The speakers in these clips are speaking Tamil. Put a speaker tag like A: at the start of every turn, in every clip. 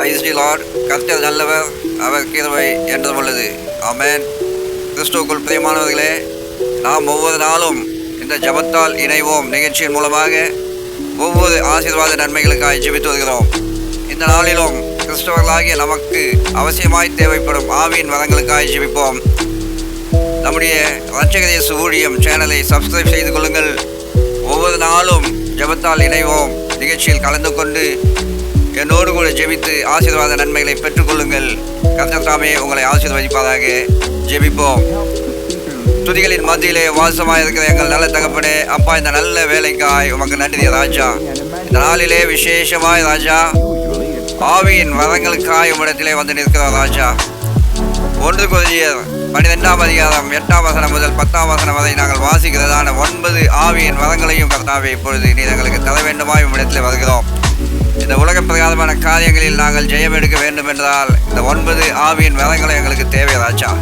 A: ஐஸ்டி லார்ட் கர்த்தர் நல்லவர் அவர் கீழவை என்றும் உள்ளது. ஆமென். கிறிஸ்துவுக்குள் பிரியமானவர்களே நாம் ஒவ்வொரு நாளும் இந்த ஜபத்தால் இணைவோம். நிகழ்ச்சியின் மூலமாக ஒவ்வொரு ஆசீர்வாத நன்மைகளுக்காக ஜெபித்து வருகிறோம். இந்த நாளிலும் கிறிஸ்தவர்களாகிய நமக்கு அவசியமாய் தேவைப்படும் ஆவியின் வரங்களுக்காக ஜெபிப்போம். நம்முடைய ரட்சகதேச ஊழியம் சேனலை சப்ஸ்கிரைப் செய்து கொள்ளுங்கள். ஒவ்வொரு நாளும் ஜெபத்தால் இணைவோம். நிகழ்ச்சியில் கலந்து கொண்டு என்னோடு கூட ஜெபித்து ஆசீர்வாத நன்மைகளை பெற்றுக்கொள்ளுங்கள். கர்த்தர் உங்களை ஆசீர்வதிப்பதாக ஜெபிப்போம். துதிகளின் மத்தியிலே வாசமாக இருக்கிற எங்கள் நல்ல தகப்பனே அப்பா இந்த நல்ல வேலைக்காய் உமக்கு நன்றி ராஜா. இந்த நாளிலே விசேஷமாய் ராஜா. ஆவியின் வரங்களுக்காய் உம்மிடத்திலே வந்து நிற்கிறார் ராஜா. ஒன்று கொதியர் பன்னிரெண்டாம் அதிகாரம் எட்டாம் வசனம் முதல் பத்தாம் வசனம் வரை நாங்கள் வாசிக்கிறதான ஒன்பது ஆவியின் வரங்களையும் கர்த்தாவே இப்பொழுது நீ எங்களுக்கு தர வேண்டுமாய் உம்மிடத்தில் வருகிறோம். இந்த உலக பிரகாரமான காரியங்களில் நாங்கள் ஜெயம் எடுக்க வேண்டும் என்றால் இந்த ஒன்பது ஆவியின் வரங்களை எங்களுக்கு தேவை ராஜா.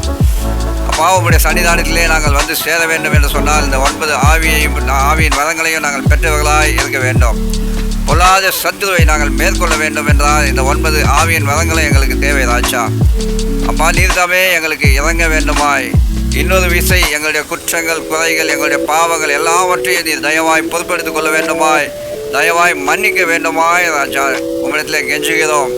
A: அப்பா சன்னிதானத்திலே நாங்கள் வந்து சேர வேண்டும் என்று சொன்னால் இந்த ஒன்பது ஆவியையும் ஆவியின் வரங்களையும் நாங்கள் பெற்றவர்களாய் இருக்க வேண்டும். பொல்லாத சத்துருவை நாங்கள் மேற்கொள்ள வேண்டும் என்றால் இந்த ஒன்பது ஆவியின் வரங்களை எங்களுக்கு தேவை ராஜா. அப்பா நீர்தாமே எங்களுக்கு இறங்க வேண்டுமாய். இன்னொரு விசை எங்களுடைய குற்றங்கள் குறைகள் எங்களுடைய பாவங்கள் எல்லாவற்றையும் நீர் தயவாய் பொறுப்பெடுத்துக் கொள்ள வேண்டுமாய். தயவாய் மன்னிக்க வேண்டுமாய் ராஜா உம்மிடத்தில் கெஞ்சுகிறோம்.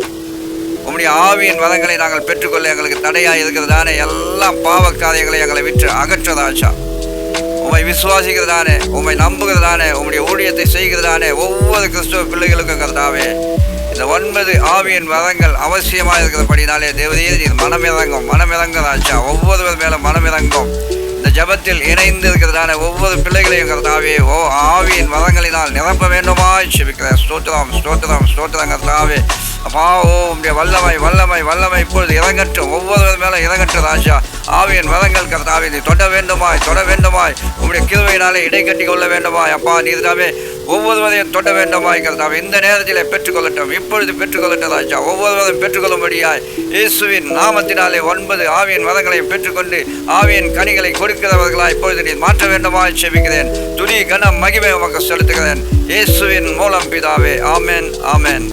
A: உம்முடைய ஆவியின் வரங்களை நாங்கள் பெற்றுக்கொள்ள எங்களுக்கு தடையாக இருக்கிறதானே எல்லா பாவ காரியங்களை எங்களை விற்று அகற்ற ராஜா. உம்மை விசுவாசிக்கிறதானே உம்மை நம்புகிறதானே உம்முடைய ஊழியத்தை செய்கிறதானே ஒவ்வொரு கிறிஸ்துவ பிள்ளைகளுக்கும் கர்த்தாவே. இந்த ஒன்பது ஆவியின் வரங்கள் அவசியமாக இருக்கிறபடினாலே தேவதையே நீர் மனமிறங்கும். மனமிறங்கும் ராஜா. ஒவ்வொருவர் மேலும் மனமிறங்கும். ஜபத்தில் இணைந்து இருக்கிறதான ஒவ்வொரு பிள்ளைகளையும் கர்த்தாவே ஓ ஆவியின் வளங்களினால் நிரப்ப வேண்டுமா? செபிக்கிறேன் ஸ்தோத்திரம் ஸ்தோத்திரம் ஸ்தோத்திரம் கர்த்தாவே. அப்பா ஓ உடைய வல்லமை வல்லமை வல்லமை இப்பொழுது இறங்கட்டும். ஒவ்வொருவர் மேலே இறங்கட்டும் ராஜா. ஆவியின் வரங்கள் கர்த்தாவே நீ தொட வேண்டுமாய் தொட வேண்டுமாய். உங்களுடைய கிருவையினாலே இடை கட்டி கொள்ள வேண்டுமாய். அப்பா நீர்தாவே ஒவ்வொருவரையும் தொட வேண்டுமாய் கர்த்தாவே. இந்த நேரத்தில் பெற்றுக்கொள்ளட்டும் இப்பொழுது பெற்றுக்கொள்ளட்டும் ராஜா. ஒவ்வொருவரும் பெற்றுக்கொள்ளும்படியாய் இயேசுவின் நாமத்தினாலே ஒன்பது ஆவியின் வதங்களையும் பெற்றுக்கொண்டு ஆவியின் கனிகளை கொடுக்கிறவர்களா இப்பொழுது நீ மாற்ற வேண்டுமாய் செபிக்கிறேன். துணி கனம் மகிமை உமக்கு செலுத்துகிறேன். இயேசுவின் மூலம் பிதாவே. ஆமேன் ஆமேன்.